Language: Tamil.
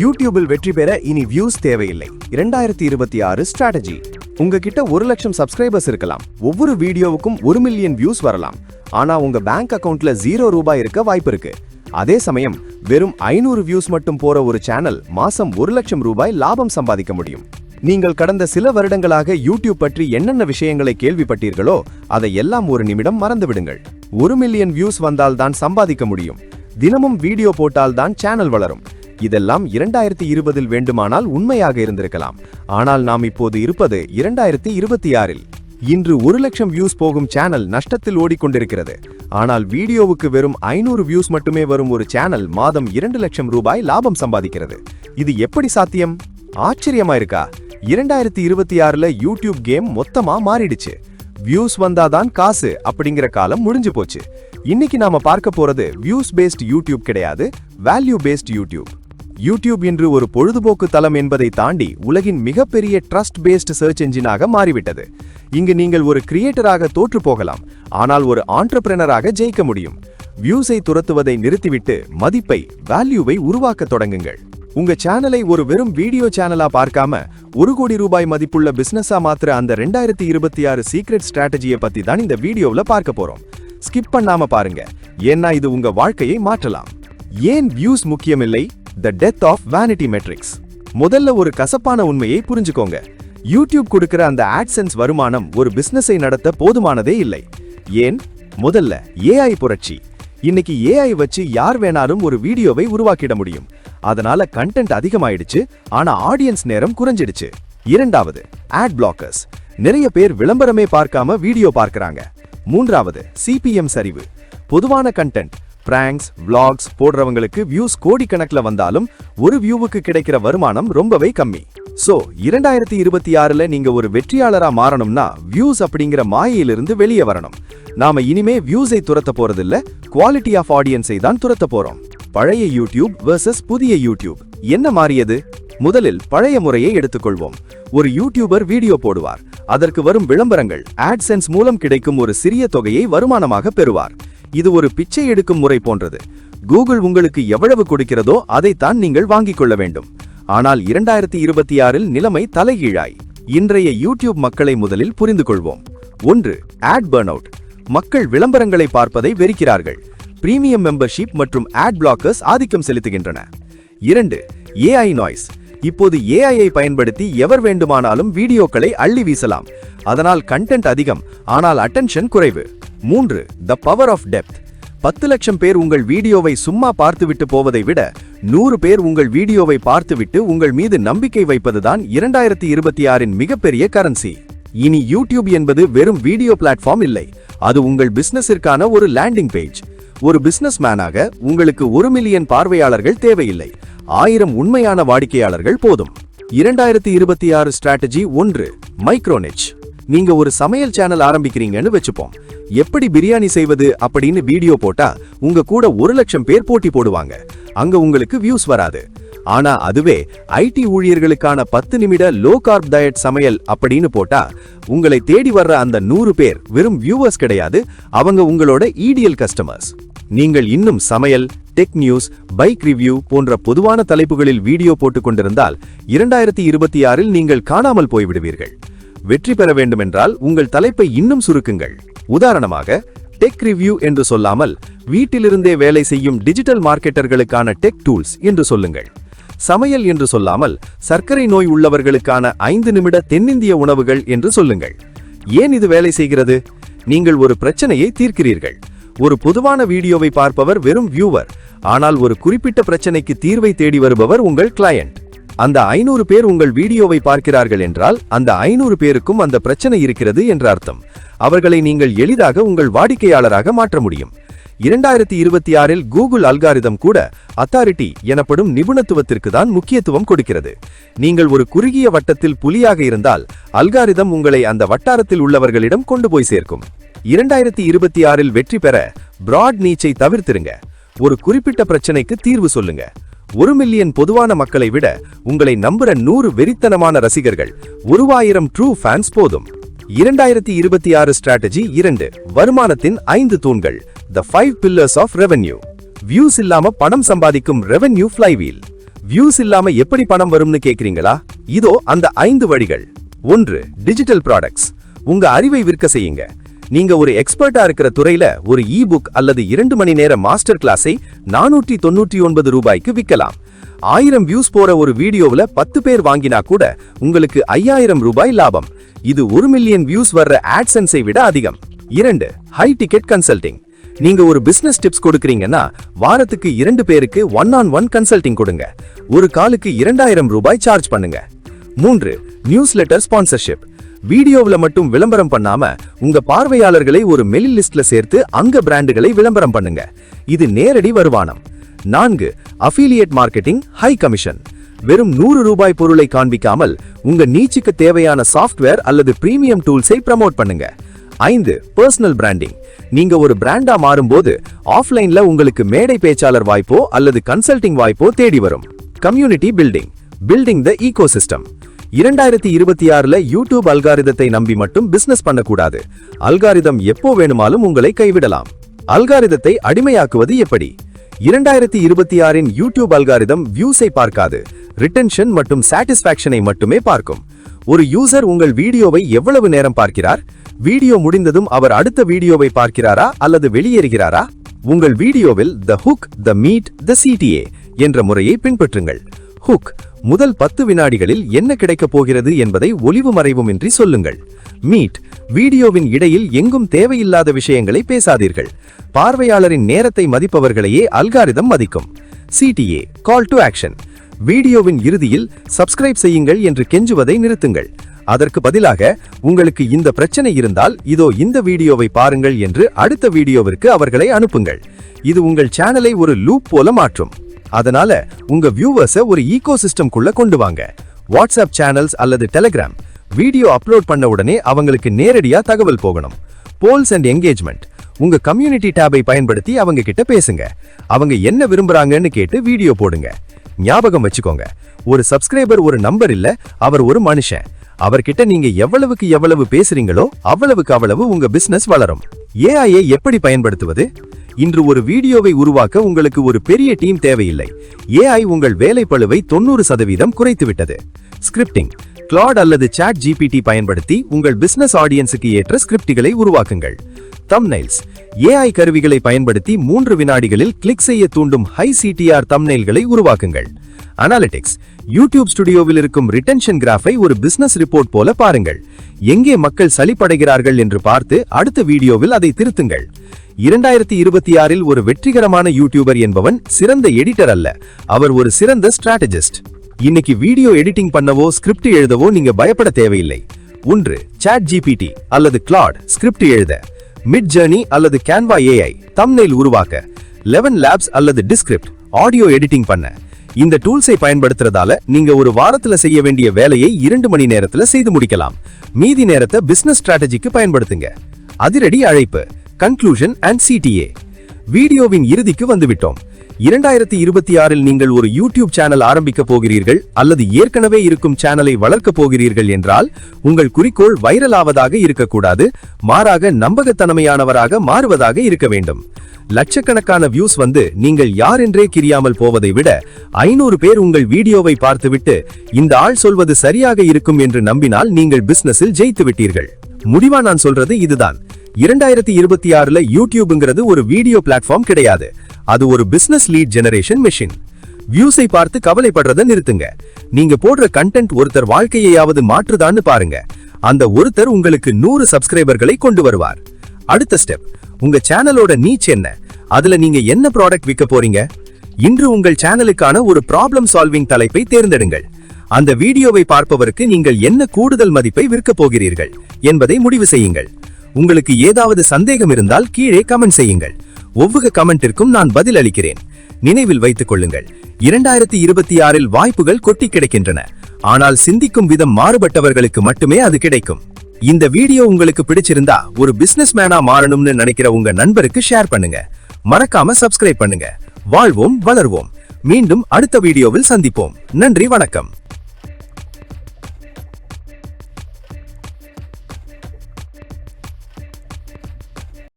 யூடியூபில் வெற்றி பெற இனி வியூஸ் தேவையில்லை. இரண்டாயிரத்தி இருபத்தி ஆறு ஸ்ட்ராட்டஜி உங்ககிட்ட ஒரு லட்சம் சப்ஸ்கிரைபர்ஸ் இருக்கலாம். ஒவ்வொரு வீடியோவுக்கும் ஒரு மில்லியன் வியூஸ் வரலாம். ஆனா உங்க பேங்க் அக்கவுண்ட்ல ஜீரோ ரூபாய் இருக்க வாய்ப்பு இருக்கு. அதே சமயம் வெறும் ஐநூறு வியூஸ் மட்டும் போற ஒரு சேனல் மாசம் ஒரு லட்சம் ரூபாய் லாபம் சம்பாதிக்க முடியும். நீங்கள் கடந்த சில வருடங்களாக யூடியூப் பற்றி என்னென்ன விஷயங்களை கேள்விப்பட்டீர்களோ அதை எல்லாம் ஒரு நிமிடம் மறந்துவிடுங்கள். ஒரு மில்லியன் வியூஸ் வந்தால் தான் சம்பாதிக்க முடியும். தினமும் வீடியோ போட்டால் தான் சேனல் வளரும். இதெல்லாம் இரண்டாயிரத்தி இருபதில் வேண்டுமானால் உண்மையாக இருந்திருக்கலாம். ஆனால் நாம் இப்போது இருப்பது இரண்டாயிரத்தி இருபத்தி ஆறில். இன்று ஒரு லட்சம் வியூஸ் போகும் சேனல் நஷ்டத்தில் ஓடிக்கொண்டிருக்கிறது. ஆனால் வீடியோவுக்கு வெறும் ஐநூறு வியூஸ் மட்டுமே வரும் ஒரு சேனல் மாதம் இரண்டு லட்சம் ரூபாய் லாபம் சம்பாதிக்கிறது. இது எப்படி சாத்தியம்? ஆச்சரியமா இருக்கா இரண்டாயிரத்தி இருபத்தி ஆறுல யூடியூப் கேம் மொத்தமா மாறிடுச்சு. வியூஸ் வந்தாதான் காசு அப்படிங்கிற காலம் முடிஞ்சு போச்சு. இன்னைக்கு நாம பார்க்க போறது வியூஸ் பேஸ்ட் யூடியூப் கிடையாது வேல்யூ பேஸ்ட் யூடியூப். யூடியூப் இன்று ஒரு பொழுதுபோக்கு தளம் என்பதை தாண்டி உலகின் மிகப்பெரிய ட்ரஸ்ட் பேஸ்ட் சர்ச் என்ஜினாக மாறிவிட்டது. இங்கு நீங்கள் ஒரு கிரியேட்டராக தோற்று போகலாம் ஆனால் ஒரு ஆண்டர்பிரனராக ஜெயிக்க முடியும். வியூஸை துரத்துவதை நிறுத்திவிட்டு மதிப்பை வேல்யூவை உருவாக்க தொடங்குங்கள். உங்க சேனலை ஒரு வெறும் வீடியோ சேனலா பார்க்காம ஒரு கோடி ரூபாய் மதிப்புள்ள பிசினஸா மாத்திர அந்த ரெண்டாயிரத்தி இருபத்தி ஆறு சீக்ரெட் ஸ்ட்ராட்டஜியை பத்தி தான் இந்த வீடியோவில் பார்க்க போறோம். ஸ்கிப் பண்ணாம பாருங்க ஏன்னா இது உங்க வாழ்க்கையை மாற்றலாம். ஏன் வியூஸ் முக்கியமில்லை? The death of vanity metrics முதல்ல ஒரு கசப்பான உண்மையை புரிஞ்சுக்கோங்க. யூடியூப் கொடுக்கிற அந்த ஆட்சென்ஸ் வருமானம் ஒரு பிசினஸை நடத்த போதுமானதே இல்லை. ஏன்? முதல்ல ஏஐ புரட்சி. இன்னைக்கு ஏஐ வச்சு யார் வேணாலும் ஒரு வீடியோவை உருவாக்கிட முடியும். அதனால கண்டென்ட் அதிகமாயிடுச்சு ஆனா ஆடியன்ஸ் நேரம் குறைஞ்சிடுச்சு. இரண்டாவது ஆட் பிளாக்கர்ஸ் நிறைய பேர் விளம்பரமே பார்க்காம வீடியோ பார்க்கறாங்க. மூன்றாவது சிபிஎம் சரிவு. பொதுவான கண்டென்ட் பிராங்க்ஸ் விளாக்ஸ் போடுறவங்களுக்கு வியூஸ் கோடிக்கணக்கில் வந்தாலும் ஒரு வியூவுக்கு கிடைக்கிற வருமானம் ரொம்பவே கம்மி. சோ இரண்டாயிரத்தி இருபத்தி ஆறுல நீங்க ஒரு வெற்றியாளரா மாறணும்னா வியூஸ் அப்படிங்கிற மாயையிலிருந்து வெளியே வரணும். நாம இனிமே வியூஸை துரத்த போறதில்ல குவாலிட்டி ஆஃப் ஆடியன்ஸை தான் துரத்த போறோம். பழைய யூடியூப் வெர்சஸ் புதிய யூடியூப் என்ன மாறியது? முதலில் பழைய முறையை எடுத்துக்கொள்வோம். ஒரு யூடியூபர் வீடியோ போடுவார். அதற்கு வரும் விளம்பரங்கள் ஆட்சென்ஸ் மூலம் கிடைக்கும் ஒரு சிறிய தொகையை வருமானமாக பெறுவார். இது ஒரு பிச்சை எடுக்கும் முறை போன்றது. கூகுள் உங்களுக்கு எவ்வளவு கொடுக்கிறதோ அதைத்தான் நீங்கள் வாங்கிக் கொள்ள வேண்டும். ஆனால் இரண்டாயிரத்தி இருபத்தி ஆறில் நிலைமை தலைகீழாய். இன்றைய யூடியூப் மக்களை முதலில் புரிந்து கொள்வோம். ஒன்று ஆட் பர்ன் அவுட் மக்கள் விளம்பரங்களை பார்ப்பதை வெறுக்கிறார்கள். பிரீமியம் மெம்பர்ஷிப் மற்றும் ஆட் பிளாக்கர்ஸ் ஆதிக்கம் செலுத்துகின்றன. இரண்டு ஏஐ நாய்ஸ். இப்போது ஏஐயை பயன்படுத்தி எவர் வேண்டுமானாலும் வீடியோக்களை அள்ளி வீசலாம். அதனால் கண்டென்ட் அதிகம் ஆனால் அட்டென்ஷன் குறைவு. மூன்று த பவர் ஆஃப் டெப்த் பத்து லட்சம் பேர் உங்கள் வீடியோவை சும்மா பார்த்துவிட்டு போவதை விட நூறு பேர் உங்கள் வீடியோவை பார்த்துவிட்டு உங்கள் மீது நம்பிக்கை வைப்பதுதான் இரண்டாயிரத்தி இருபத்தி ஆறின் மிகப்பெரிய கரன்சி இனி யூடியூப் என்பது வெறும் வீடியோ பிளாட்ஃபார்ம் இல்லை. அது உங்கள் பிசினஸிற்கான ஒரு லேண்டிங் பேஜ் ஒரு பிசினஸ் மேனாக உங்களுக்கு ஒரு மில்லியன் பார்வையாளர்கள் தேவையில்லை. ஆயிரம் உண்மையான வாடிக்கையாளர்கள் போதும். இரண்டாயிரத்தி இருபத்தி ஆறு ஸ்ட்ராட்டஜி ஒன்று மைக்ரோனிச் நீங்க ஒரு சமையல் சேனல் ஆரம்பிக்கிறீங்கன்னு வச்சுப்போம். எப்படி பிரியாணி செய்வது அப்படின்னு வீடியோ போட்டா உங்க கூட ஒரு லட்சம் பேர் போட்டி போடுவாங்க. அங்க உங்களுக்கு வியூஸ் வராது. ஆனா அதுவே ஐடி ஊழியர்களுக்கான பத்து நிமிட லோ கார்ப் டயட் சமையல் அப்படின்னு போட்டா உங்களை தேடி வர்ற அந்த நூறு பேர் வெறும் வியூவர்ஸ் கிடையாது அவங்க உங்களோட ஈடியல் கஸ்டமர்ஸ் நீங்கள் இன்னும் சமையல் டெக் நியூஸ் பைக் ரிவ்யூ போன்ற பொதுவான தலைப்புகளில் வீடியோ போட்டுக் கொண்டிருந்தால் இரண்டாயிரத்தி இருபத்தி ஆறில் நீங்கள் காணாமல் போய்விடுவீர்கள். வெற்றி பெற வேண்டுமென்றால் உங்கள் தலைப்பை இன்னும் சுருக்குங்கள். உதாரணமாக டெக் ரிவ்யூ என்று சொல்லாமல் வீட்டிலிருந்தே வேலை செய்யும் டிஜிட்டல் மார்க்கெட்டர்களுக்கான டெக் டூல்ஸ் என்று சொல்லுங்கள். சமையல் என்று சொல்லாமல் சர்க்கரை நோய் உள்ளவர்களுக்கான ஐந்து நிமிட தென்னிந்திய உணவுகள் என்று சொல்லுங்கள். ஏன் இது வேலை செய்கிறது? நீங்கள் ஒரு பிரச்சனையை தீர்க்கிறீர்கள். ஒரு பொதுவான வீடியோவை பார்ப்பவர் வெறும் வியூவர் ஆனால் ஒரு குறிப்பிட்ட பிரச்சனைக்கு தீர்வை தேடி வருபவர் உங்கள் கிளையண்ட் அந்த ஐநூறு பேர் உங்கள் வீடியோவை பார்க்கிறார்கள் என்றால் அந்த ஐநூறு பேருக்கும் அந்த பிரச்சனை இருக்கிறது என்ற அர்த்தம். அவர்களை நீங்கள் எளிதாக உங்கள் வாடிக்கையாளராக மாற்ற முடியும். இரண்டாயிரத்தி இருபத்தி ஆறில் கூகுள் அல்காரிதம் கூட அத்தாரிட்டி எனப்படும் நிபுணத்துவத்திற்கு தான் முக்கியத்துவம் கொடுக்கிறது. நீங்கள் ஒரு குறுகிய வட்டத்தில் புலியாக இருந்தால் அல்காரிதம் உங்களை அந்த வட்டாரத்தில் உள்ளவர்களிடம் கொண்டு போய் சேர்க்கும். இரண்டாயிரத்தி இருபத்தி ஆறில் வெற்றி பெற பிராட் நீச்சை தவிர்த்திருங்க. ஒரு குறிப்பிட்ட பிரச்சனைக்கு தீர்வு சொல்லுங்க. ஒரு மில்லியன் பொதுவான மக்களை விட உங்களை நம்புற நூறு வெறித்தனமான ரசிகர்கள் ஒருவாயிரம் ட்ரூ ஃபேன்ஸ் போதும். இரண்டாயிரத்தி இருபத்தி ஆறு ஸ்ட்ராட்டஜி இரண்டு வருமானத்தின் ஐந்து தூண்கள் the five pillars of revenue views இல்லாம பணம் சம்பாதிக்கும் ரெவென்யூ ஃப்ளைவீல் வியூஸ் இல்லாம எப்படி பணம் வரும்னு கேக்குறீங்களா? இதோ அந்த ஐந்து வழிகள். ஒன்று டிஜிட்டல் ப்ராடக்ட்ஸ் உங்க அறிவை விற்க செய்யுங்க. நீங்க ஒரு எக்ஸ்பர்ட்டா இருக்கிற துறையில ஒரு இ புக் அல்லது இரண்டு மணி நேர மாஸ்டர் கிளாஸை நானூற்றி தொண்ணூற்றி ஒன்பது ரூபாய்க்கு விற்கலாம் ஆயிரம் வியூஸ் போற ஒரு வீடியோவுல பத்து பேர் வாங்கினா கூட உங்களுக்கு ஐயாயிரம் ரூபாய் லாபம். இது ஒரு மில்லியன் வியூஸ் வர்ற ஆட்சன்ஸை விட அதிகம். இரண்டு ஹை டிக்கெட் கன்சல்டிங் நீங்க ஒரு பிசினஸ் டிப்ஸ் கொடுக்கறீங்கன்னா வாரத்துக்கு இரண்டு பேருக்கு ஒன் ஆன் ஒன் கன்சல்டிங் கொடுங்க. ஒரு காலுக்கு இரண்டாயிரம் ரூபாய் சார்ஜ் பண்ணுங்க. மூன்று நியூஸ் லெட்டர் ஸ்பான்சர்ஷிப் வீடியோவில் மட்டும் விளம்பரம் பண்ணாம உங்க பார்வையாளர்களை ஒரு மெயில் லிஸ்ட்ல சேர்த்து அங்க பிராண்டுகளை விளம்பரம் பண்ணுங்க. இது நேரடி வருமானம். நான்கு அஃபிலியேட் மார்க்கெட்டிங் ஹை கமிஷன் வெறும் நூறு ரூபாய் பொருளை காண்பிக்காமல் உங்க நீச்சுக்கு தேவையான சாஃப்ட்வேர் அல்லது பிரீமியம் டூல்ஸை ப்ரமோட் பண்ணுங்க. ஐந்து பர்சனல் பிராண்டிங் நீங்க ஒரு பிராண்டா மாறும்போது ஆஃப்லைன்ல உங்களுக்கு மேடை பேச்சாளர் வாய்ப்போ அல்லது கன்சல்டிங் வாய்ப்போ தேடி வரும். Community building building the ecosystem system இரண்டாயிரத்தி இருபத்தி ஆறுல யூடியூப் அல்காரிதத்தை நம்பி மட்டும் பிசினஸ் பண்ணக்கூடாது. அல்காரிதம் எப்போ வேணுமாலும் உங்களை கைவிடலாம். அல்காரிதத்தை அடிமையாக்குவது எப்படி? இரண்டாயிரத்தி இருபத்தி ஆறின் யூடியூப் அல்காரிதம் வியூஸை பார்க்காது. ரிட்டென்ஷன் மற்றும் சாட்டிஸ்பாக்சனை மட்டுமே பார்க்கும். ஒரு யூசர் உங்கள் வீடியோவை எவ்வளவு நேரம் பார்க்கிறார்? வீடியோ முடிந்ததும் அவர் அடுத்த வீடியோவை பார்க்கிறாரா அல்லது வெளியேறுகிறாரா? உங்கள் வீடியோவில் the hook the meat the CTA என்ற முறையை பின்பற்றுங்கள். ஹுக் முதல் பத்து வினாடிகளில் என்ன கிடைக்கப் போகிறது என்பதை ஒளிவு மறைவுமின்றி சொல்லுங்கள். மீட் வீடியோவின் இடையில் எங்கும் தேவையில்லாத விஷயங்களை பேசாதீர்கள். பார்வையாளரின் நேரத்தை மதிப்பவர்களையே அல்காரிதம் மதிக்கும். சிடிஏ கால் டு ஆக்ஷன் வீடியோவின் இறுதியில் சப்ஸ்கிரைப் செய்யுங்கள் என்று கெஞ்சுவதை நிறுத்துங்கள். அதற்கு பதிலாக உங்களுக்கு இந்த பிரச்சனை இருந்தால் இதோ இந்த வீடியோவை பாருங்கள் என்று அடுத்த வீடியோவிற்கு அவர்களை அனுப்புங்கள். இது உங்கள் சேனலை ஒரு லூப் போல மாற்றும். அதனால உங்க வியூவர்ஸ ஒரு ஈகோ சிஸ்டம்குள்ள கொண்டு வாங்க. வாட்ஸ்அப் சேனல்ஸ் அல்லது டெலிகிராம் வீடியோ அப்லோட் பண்ண உடனே அவங்களுக்கு நேரடியா தகவல் போகணும். போல்ஸ் அண்ட் என்கேஜ்மெண்ட் உங்க கம்யூனிட்டி டேபை பயன்படுத்தி அவங்க கிட்ட பேசுங்க. அவங்க என்ன விரும்புறாங்கன்னு கேட்டு வீடியோ போடுங்க. ஞாபகம் வச்சுக்கோங்க. ஒரு சப்ஸ்கிரைபர் ஒரு நம்பர் இல்ல அவர் ஒரு மனுஷன். அவர்கிட்ட நீங்க எவ்வளவுக்கு எவ்வளவு பேசுறீங்களோ அவ்வளவுக்கு அவ்வளவு உங்க பிசினஸ் வளரும். ஏஐயை எப்படி பயன்படுத்துவது? இன்று ஒரு வீடியோவை உருவாக்க உங்களுக்கு ஒரு பெரிய டீம் தேவையில்லை. ஏஐ உங்கள் வேலைப்பளுவை தொண்ணூறு சதவீதம் குறைத்துவிட்டது. ஸ்கிரிப்டிங் கிளாட் அல்லது சாட் ஜிபிடி பயன்படுத்தி உங்கள் பிசினஸ் ஆடியன்ஸுக்கு ஏற்ற ஸ்கிரிப்டுகளை உருவாக்குங்கள். தம்னைல்ஸ் ஏஐ கருவிகளை பயன்படுத்தி மூன்று வினாடிகளில் கிளிக் செய்ய தூண்டும் ஹை சிடிஆர் தம்னைல்களை உருவாக்குங்கள். அனாலிட்டிக்ஸ் யூடியூப் ஸ்டுடியோவில் இருக்கும் ரிட்டென்ஷன் கிராஃபை ஒரு பிசினஸ் ரிப்போர்ட் போல பாருங்கள். எங்கே மக்கள் சளிப்படைகிறார்கள் என்று பார்த்து அடுத்த வீடியோவில் அதை திருத்துங்கள். இரண்டாயிரத்தி இருபத்தி ஆறில் ஒரு வெற்றிகரமான யூடியூபர் என்பவன் சிறந்த எடிட்டர் அல்ல. அவர் ஒரு சிறந்த ஸ்ட்ராட்டஜிஸ்ட் இன்னைக்கு வீடியோ எடிட்டிங் பண்ணவோ ஸ்கிரிப்ட் எழுதவோ நீங்க பயப்பட தேவையில்லை. ஒன்று சாட் ஜிபிடி அல்லது கிளாட் ஸ்கிரிப்ட் எழுத. மிட் ஜேர்னி அல்லது கேன்வா ஏஐ தம்னெயில் உருவாக்க. லெவன் லேப்ஸ் அல்லது டிஸ்கிரிப்ட் ஆடியோ எடிட்டிங் பண்ண. இந்த டூல்ஸை பயன்படுத்துறதால நீங்க ஒரு வாரத்துல செய்ய வேண்டிய வேலையை இரண்டு மணி நேரத்துல செய்து முடிக்கலாம். மீதி நேரத்தை பிசினஸ் ஸ்ட்ராட்டஜிக்கு பயன்படுத்துங்க. அதிரடி அழைப்பு கன்க்ளூஷன் அண்ட் சிடிஏ வீடியோவின் இறுதிக்கு வந்துவிட்டோம். இரண்டாயிரத்தி இருபத்தி ஆறில் நீங்கள் ஒரு யூடியூப் சேனல் ஆரம்பிக்க போகிறீர்கள் அல்லது ஏற்கனவே இருக்கும் சேனலை வளர்க்க போகிறீர்கள் என்றால் உங்கள் குறிக்கோள் வைரல் ஆவதாக இருக்கக்கூடாது மாறாக நம்பகத்தன்மையானவராக மாறுவதாக இருக்க வேண்டும். லட்சக்கணக்கான வியூஸ் வந்து நீங்கள் யார் என்றே கிரியாமல் போவதை விட ஐநூறு பேர் உங்கள் வீடியோவை பார்த்துவிட்டு இந்த ஆள் சொல்வது சரியாக இருக்கும் என்று நம்பினால் நீங்கள் பிசினஸில் ஜெயித்து விட்டீர்கள் முடிவா நான் சொல்றது இதுதான். இரண்டாயிரத்தி இருபத்தி ஆறுல யூடியூப்ங்கிறது ஒரு வீடியோ பிளாட்ஃபார்ம் கிடையாது. அது ஒரு பிசினஸ் லீட் ஜெனரேஷன் மெஷின் வியூஸை பார்த்து கவலைப்படுறத நிறுத்துங்க. நீங்க போடுற கண்டென்ட் ஒருத்தர் வாழ்க்கையாவது மாற்றுதான்னு பாருங்க. அந்த ஒருத்தர் உங்களுக்கு நூறு சப்ஸ்கிரைபர்களை கொண்டு வருவார். அடுத்த ஸ்டெப் உங்க சேனலோட நீச் என்ன? அதுல நீங்க என்ன ப்ராடக்ட் விற்க போறீங்க? இன்று உங்கள் சேனலுக்கான ஒரு ப்ராப்ளம் சால்விங் தலைப்பை தேர்ந்தெடுங்கள். அந்த வீடியோவை பார்ப்பவருக்கு நீங்கள் என்ன கூடுதல் மதிப்பை விற்க போகிறீர்கள் என்பதை முடிவு செய்யுங்கள். உங்களுக்கு ஏதாவது சந்தேகம் இருந்தால் கீழே கமெண்ட் செய்யுங்கள். ஒவ்வொரு கமெண்டிற்கும் நான் பதில் அளிக்கிறேன் நினைவில் வைத்துக் கொள்ளுங்கள். இரண்டாயிரத்தி இருபத்தி ஆறில் வாய்ப்புகள் கொட்டி கிடைக்கின்றன. ஆனால் சிந்திக்கும் விதம் மாறுபட்டவர்களுக்கு மட்டுமே அது கிடைக்கும். இந்த வீடியோ உங்களுக்கு பிடிச்சிருந்தா ஒரு பிசினஸ் மேனா மாறணும்னு நினைக்கிற உங்க நண்பருக்கு ஷேர் பண்ணுங்க. மறக்காம சப்ஸ்கிரைப் பண்ணுங்க. வாழ்வோம் வளர்வோம். மீண்டும் அடுத்த வீடியோவில் சந்திப்போம். நன்றி வணக்கம்.